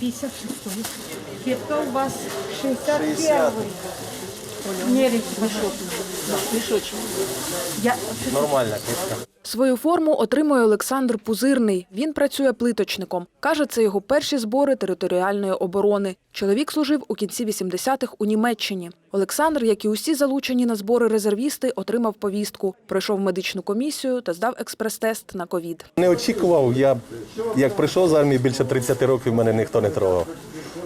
56-й. Кепка у вас 61-й. Мерите. Я... Нормальна книжка. Свою форму отримує Олександр Пузирний. Він працює плиточником. Каже, це його перші збори територіальної оборони. Чоловік служив у кінці 80-х у Німеччині. Олександр, як і усі залучені на збори резервісти, отримав повістку, пройшов медичну комісію та здав експрес-тест на ковід. Не очікував, я як прийшов з армії більше 30 років, мене ніхто не трогав.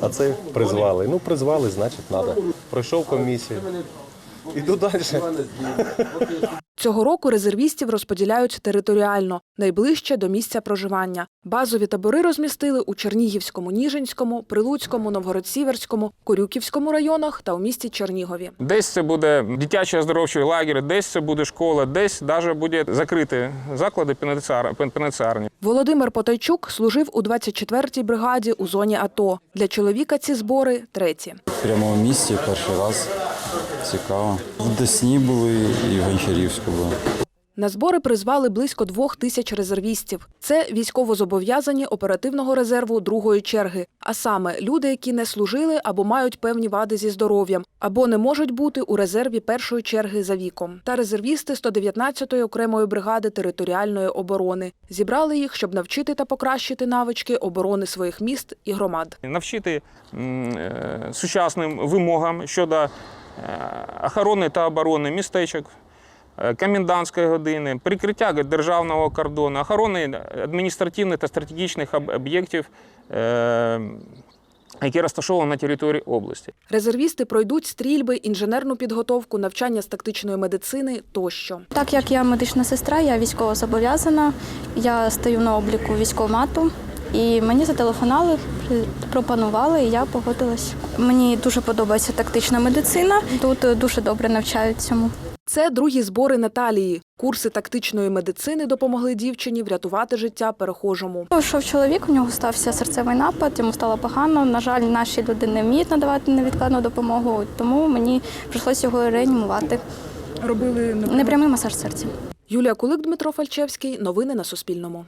А це призвали. Ну, призвали, значить, треба. Пройшов комісію. Іду далі. Цього року резервістів розподіляють територіально, найближче до місця проживання. Базові табори розмістили у Чернігівському, Ніжинському, Прилуцькому, Новгород-Сіверському, Корюківському районах та у місті Чернігові. Десь це буде дитячий оздоровчий лагерь, десь це буде школа, десь навіть буде закриті заклади пенітенціар- пенітенціарні. Володимир Потайчук служив у 24-й бригаді у зоні АТО. Для чоловіка ці збори треті. В прямому місці перший раз. Цікаво. В Десні були і в Гончарівську були. На збори призвали близько двох тисяч резервістів. Це військовозобов'язані оперативного резерву другої черги, а саме люди, які не служили або мають певні вади зі здоров'ям, або не можуть бути у резерві першої черги за віком. Та резервісти 119-ї окремої бригади територіальної оборони зібрали їх, щоб навчити та покращити навички оборони своїх міст і громад. Навчити е, сучасним вимогам щодо охорони та оборони містечок, е, комендантської години, прикриття державного кордону, охорони адміністративних та стратегічних об'єктів, е, які розташовані на території області. Резервісти пройдуть стрільби, інженерну підготовку, навчання з тактичної медицини тощо. Так як я медична сестра, я військово зобов'язана. Я стою на обліку військкомату. І мені зателефонували, пропонували, і я погодилась. Мені дуже подобається тактична медицина. Тут е, дуже добре навчають цьому. Це другі збори Наталії. Курси тактичної медицини допомогли дівчині врятувати життя перехожому. Йшов чоловік, у нього стався серцевий напад, йому стало погано. На жаль, наші люди не вміють надавати невідкладну допомогу, тому мені прийшлося його реанімувати. Робили Непрямий масаж серця. Юлія Кулик, Дмитро Фальчевський. Новини на Суспільному.